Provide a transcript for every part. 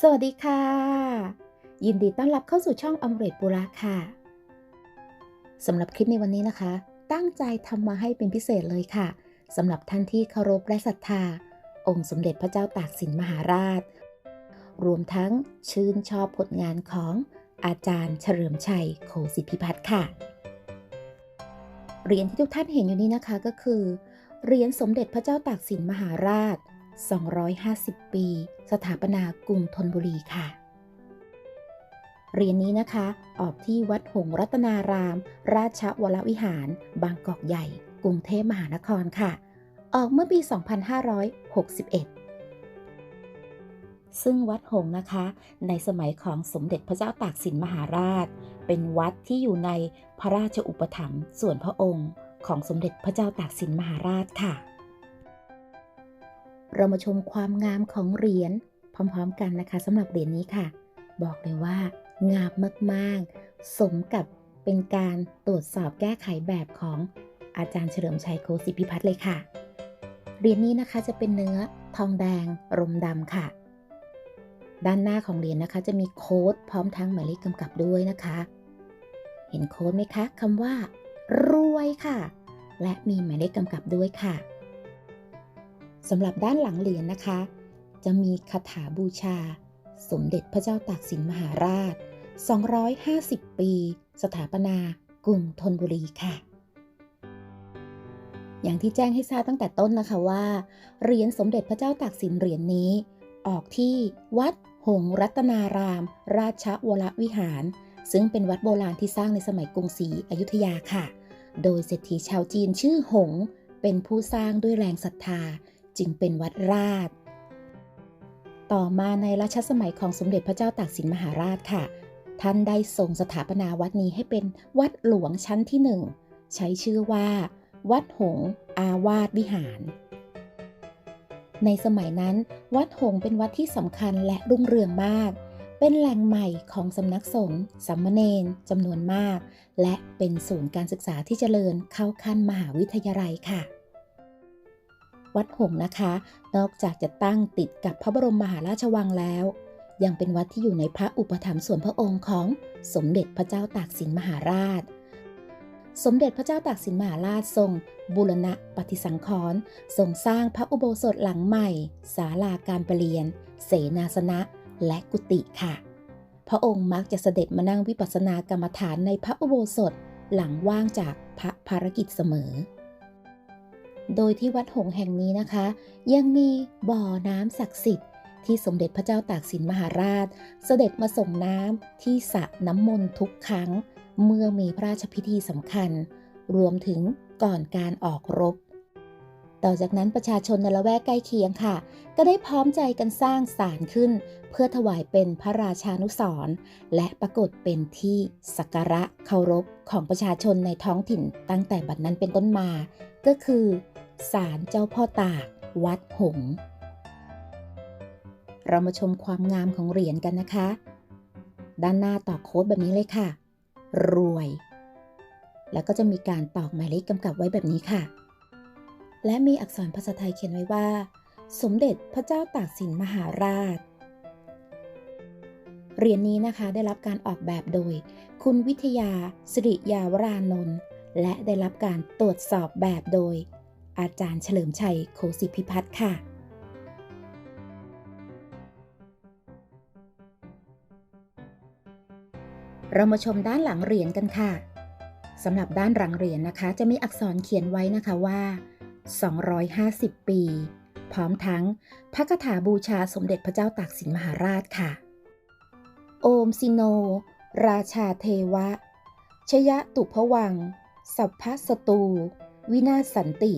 สวัสดีค่ะ ยินดีต้อนรับเข้าสู่ช่องอมเรตบุราค่ะสำหรับคลิปในวันนี้นะคะ ตั้งใจทำมาให้เป็นพิเศษเลยค่ะสำหรับท่านที่เคารพและศรัทธา องค์สมเด็จพระเจ้าตากสินมหาราช รวมทั้งชื่นชอบผลงานของอาจารย์เฉลิมชัยโคสิพิพัฒน์ค่ะเหรียญที่ทุกท่านเห็นอยู่นี้นะคะก็คือเหรียญสมเด็จพระเจ้าตากสินมหาราช 250 ปี สถาปนากรุงธนบุรีค่ะ เหรียญนี้นะคะ ออกที่วัดหงรัตนาราม ราชวรวิหาร บางกอกใหญ่ กรุงเทพมหานครค่ะ ออกเมื่อปี 2561ซึ่งวัดหงนะคะ ในสมัยของสมเด็จพระเจ้าตากสินมหาราช เป็นวัดที่อยู่ในพระราชอุปถัมภ์ส่วนพระองค์ ของสมเด็จพระเจ้าตากสินมหาราชค่ะ เรามาชมความงามของเหรียญพร้อมๆกันนะคะสำหรับเหรียญนี้ค่ะ บอกเลยว่างามมากๆ สมกับเป็นการตรวจสอบแก้ไขแบบของอาจารย์เฉลิมชัยโคสิพิพัฒน์เลยค่ะ เหรียญนี้นะคะจะเป็นเนื้อทองแดงรมดำค่ะ ด้านหน้าของเหรียญนะคะ จะมีโค้ดพร้อมทั้งหมายเลขกำกับด้วยนะคะ เห็นโค้ดไหมคะคำว่ารวยค่ะ และมีหมายเลขกำกับด้วยค่ะ สำหรับด้านหลังเหรียญนะคะ จะมีคาถาบูชา สมเด็จพระเจ้าตากสินมหาราช 250 ปี สถาปนากรุงธนบุรีค่ะ อย่างที่แจ้งให้ทราบตั้งแต่ต้นนะคะว่าเหรียญสมเด็จพระเจ้าตากสินเหรียญนี้ ออกที่วัดหงรัตนาราม ราชวรวิหาร ซึ่งเป็นวัดโบราณที่สร้างในสมัยกรุงศรีอยุธยาค่ะ โดยเศรษฐีชาวจีนชื่อหง เป็นผู้สร้างด้วยแรงศรัทธา จึงเป็นวัดราช ต่อมาในรัชสมัยของสมเด็จพระเจ้าตากสินมหาราชค่ะ ท่านได้ทรงสถาปนาวัดนี้ให้เป็นวัดหลวงชั้นที่หนึ่งใช้ชื่อว่า วัดหงอาวาสวิหาร ในสมัยนั้น วัดหงเป็นวัดที่สำคัญและรุ่งเรืองมาก เป็นแหล่งใหม่ของสำนักสงฆ์สัมมเนนจำนวนมาก และเป็นศูนย์การศึกษาที่เจริญเข้าขั้นมหาวิทยาลัยค่ะ วัดหงนะคะ นอกจากจะตั้งติดกับพระบรมมหาราชวังแล้ว ยังเป็นวัดที่อยู่ในพระอุปถัมภ์ส่วนพระองค์ของสมเด็จพระเจ้าตากสินมหาราช สมเด็จพระเจ้าตากสินมหาราชทรง บูรณะปฏิสังขรณ์ทรงสร้างพระอุโบสถหลังใหม่ศาลาการประเรียน เสนาสนะ และกุฏิค่ะ พระองค์มักจะเสด็จมานั่งวิปัสสนากรรมฐานในพระอุโบสถหลังว่างจากพระภารกิจเสมอ โดยที่วัดหงแห่งนี้นะคะ ยังมีบ่อน้ำศักดิ์สิทธิ์ที่สมเด็จพระเจ้าตากสินมหาราช เสด็จมาส่งน้ำที่สระน้ำมนต์ทุกครั้ง เมื่อมีพระราชพิธีสำคัญ รวมถึงก่อนการออกรบ ต่อจากนั้นประชาชนในละแวกใกล้เคียงค่ะ ก็ได้พร้อมใจกันสร้างศาลขึ้น เพื่อถวายเป็นพระราชานุสรณ์และปรากฏเป็นที่สักการะเคารพของประชาชนในท้องถิ่นตั้งแต่บัดนั้นเป็นต้นมา ก็คือ ศาลเจ้าพ่อตาก วัดหง เรามาชมความงามของเหรียญกันนะคะ ด้านหน้าต่อโค้ดแบบนี้เลยค่ะ รวย แล้วก็จะมีการตอกหมายเลขกำกับไว้แบบนี้ค่ะ และมีอักษรภาษาไทยเขียนไว้ว่า สมเด็จพระเจ้าตากสินมหาราชเหรียญนี้นะคะได้รับการออกแบบโดย คุณวิทยาสิริยาวรานนท์และได้รับการตรวจสอบแบบโดย อาจารย์เฉลิมชัยโคสิพิพัฒน์ค่ะเรามาชมด้านหลังเหรียญกันค่ะ สำหรับด้านหลังเหรียญนะคะ จะมีอักษรเขียนไว้นะคะว่า 250 ปี พร้อมทั้งพระคาถาบูชาสมเด็จพระเจ้าตากสินมหาราชค่ะ โอมสิโน ราชาเทวะ ชยะตุพวัง สัพพสตู วินาสันติ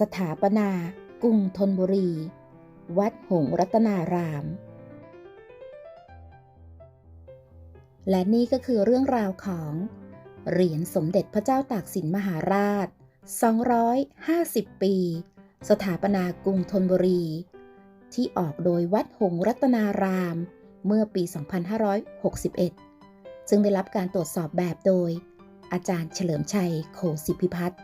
สถาปนา กรุงธนบุรี วัดหงรัตนาราม และนี่ก็คือเรื่องราวของ เหรียญสมเด็จพระเจ้าตากสินมหาราช 250 ปี สถาปนากรุงธนบุรี ที่ออกโดยวัดหงรัตนาราม เมื่อปี 2561 ซึ่งได้รับการตรวจสอบแบบโดย อาจารย์เฉลิมชัยโคสิพิพัฒน์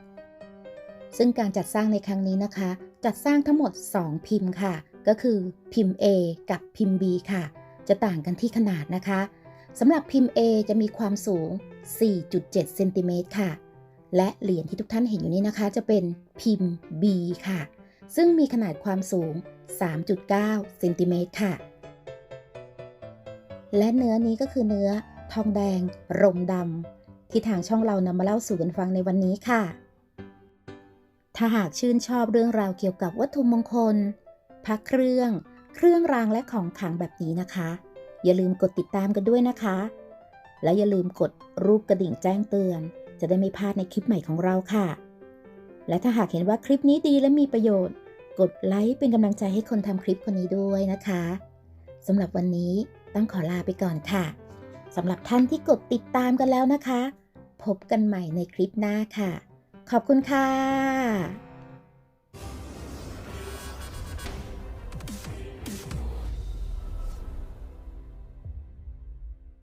ซึ่งการจัดสร้างในครั้งนี้นะคะ จัดสร้างทั้งหมด 2 พิมพ์ค่ะ ก็คือพิมพ์ A กับพิมพ์ B ค่ะ จะต่างกันที่ขนาดนะคะสำหรับพิมพ์ A จะมีความสูง 4.7เซนติเมตรค่ะ และเหรียญที่ทุกท่านเห็นอยู่นี้นะคะ จะเป็นพิมพ์ B ค่ะ ซึ่งมีขนาดความสูง 3.9เซนติเมตรค่ะ และเนื้อนี้ก็คือเนื้อทองแดง รมดำที่ทางช่องเรานำมาเล่าสู่กันฟังในวันนี้ค่ะ ถ้าหากชื่นชอบเรื่องราวเกี่ยวกับวัตถุมงคลพระเครื่อง เครื่องรางและของขลังแบบนี้นะคะ อย่าลืมกดติดตามกันด้วยนะคะ และอย่าลืมกดรูปกระดิ่งแจ้งเตือน จะได้ไม่พลาดในคลิปใหม่ของเราค่ะ และถ้าหากเห็นว่าคลิปนี้ดีและมีประโยชน์ กดไลค์เป็นกำลังใจให้คนทำคลิปคนนี้ด้วยนะคะสำหรับวันนี้ต้องขอลาไปก่อนค่ะสำหรับท่านที่กดติดตามกันแล้วนะคะ พบกันใหม่ในคลิปหน้าค่ะ ขอบคุณค่ะ lá!